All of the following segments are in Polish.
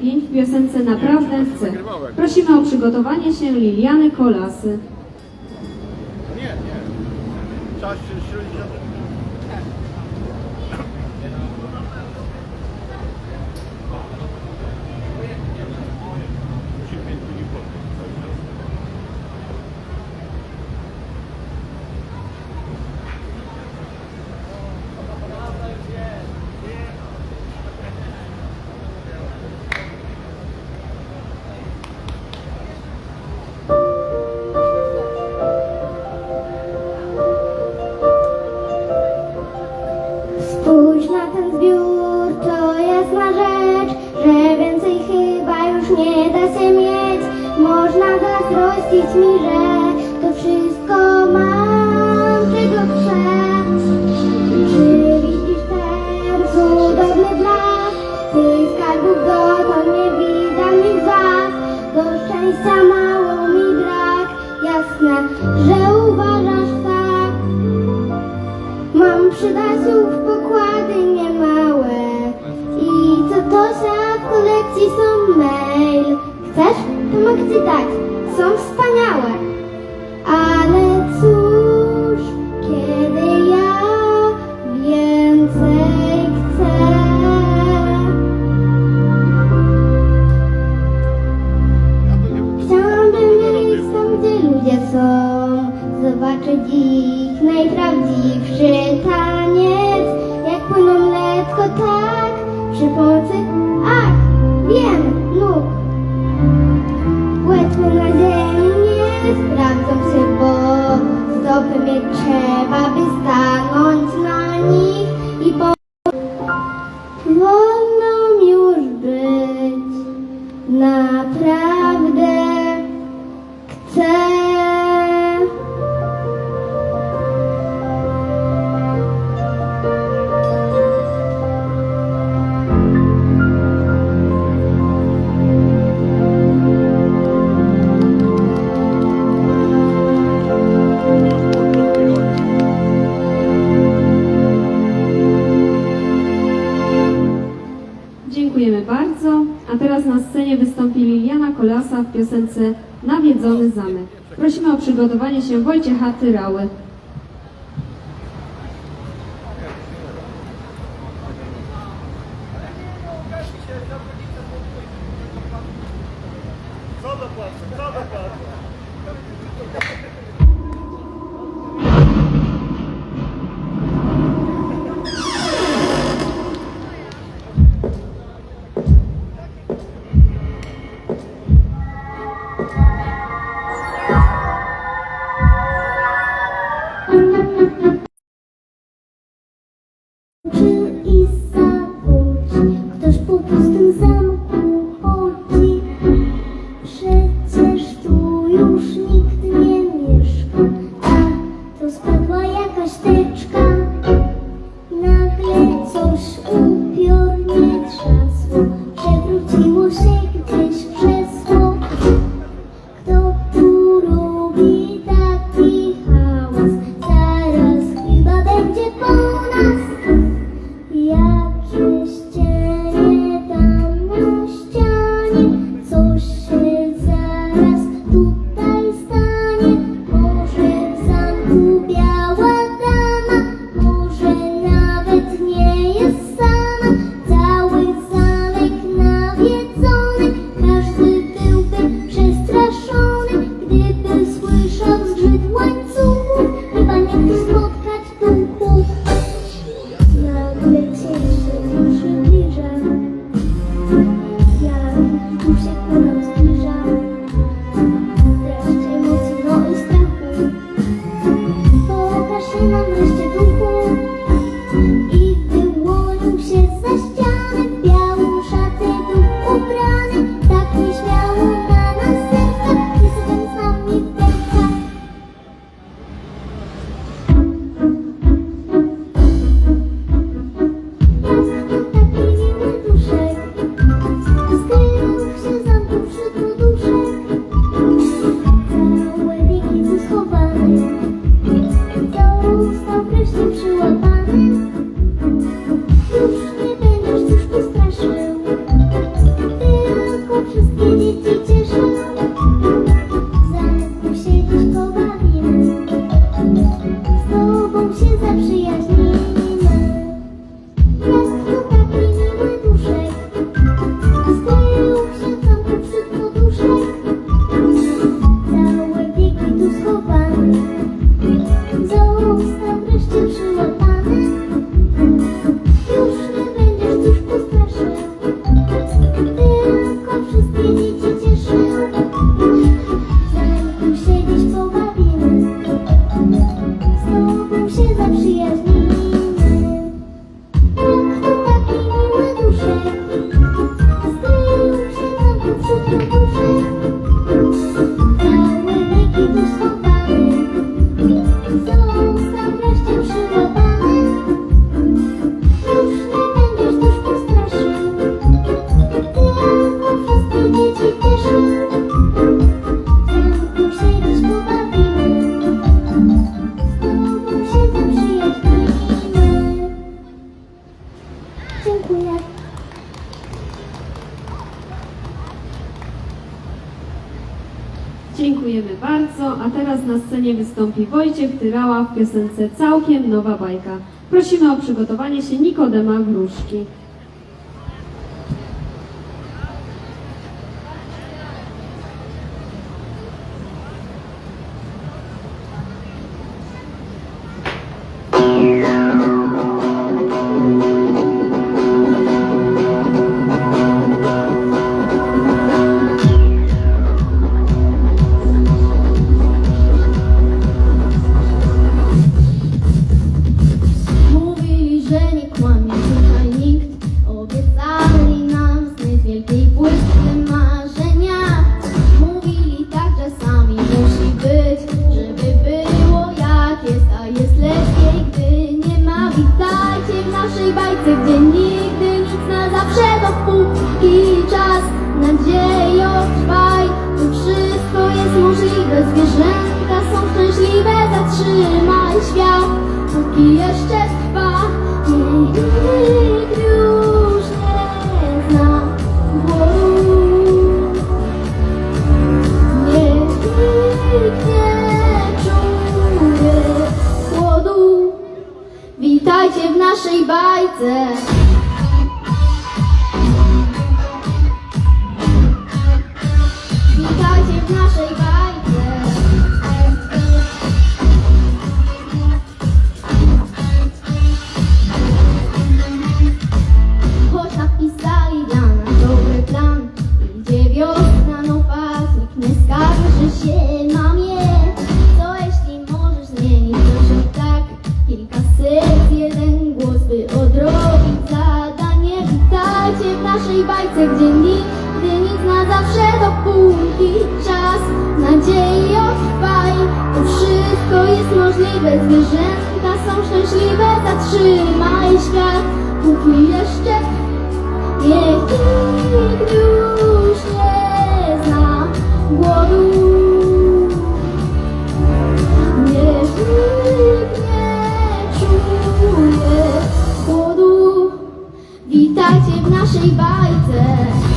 pięć w piosence Naprawdę chcę. Prosimy o przygotowanie się Liliany Kolasy. Sama piosence Nawiedzony Zamek. Prosimy o przygotowanie się Wojciecha Tyrały. Co dokładnie, co dokładnie? wystąpi Wojciech Tyrała w piosence Całkiem Nowa Bajka. Prosimy o przygotowanie się Nikodema Gruszki. naszej bajce, gdzie nigdy nic na zawsze dopóki czas nadzieją trwaj. Tu wszystko jest możliwe, zwierzęta są szczęśliwe, zatrzymaj świat, póki jeszcze trwa. співайте. możliwe Zwierzęta są szczęśliwe Zatrzymaj świat Póki jeszcze Niech nikt już nie zna głodu. Niech nikt nie czuje głodu. Witajcie w naszej bajce.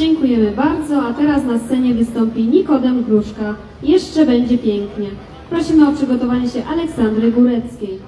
Dziękujemy bardzo, a teraz na scenie wystąpi Nikodem Gruszka. Jeszcze będzie pięknie. Prosimy o przygotowanie się Aleksandry Góreckiej.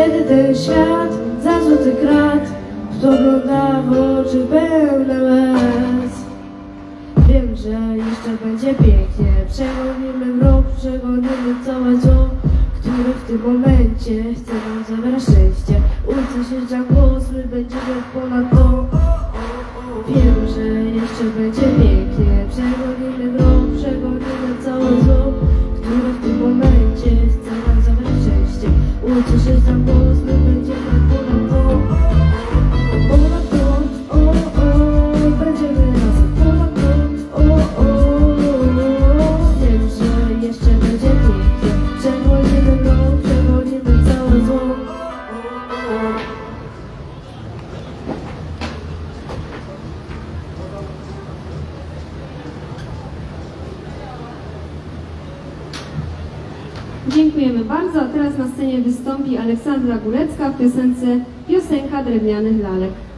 Kiedy ten świat za złoty krat Spogląda w oczy pełne łez. Wiem, że jeszcze będzie pięknie. Przegonimy mrok, przegonimy całe zło Które w tym momencie chce nam zabrać szczęście. Ulica się głos, my będziemy ponad to Wiem, że jeszcze będzie pięknie. Przegonimy mrok, przegonimy całe zło Które w tym momencie Uciszy za mocno, będzie tak Aleksandra Górecka w piosence Piosenka Drewnianych Lalek.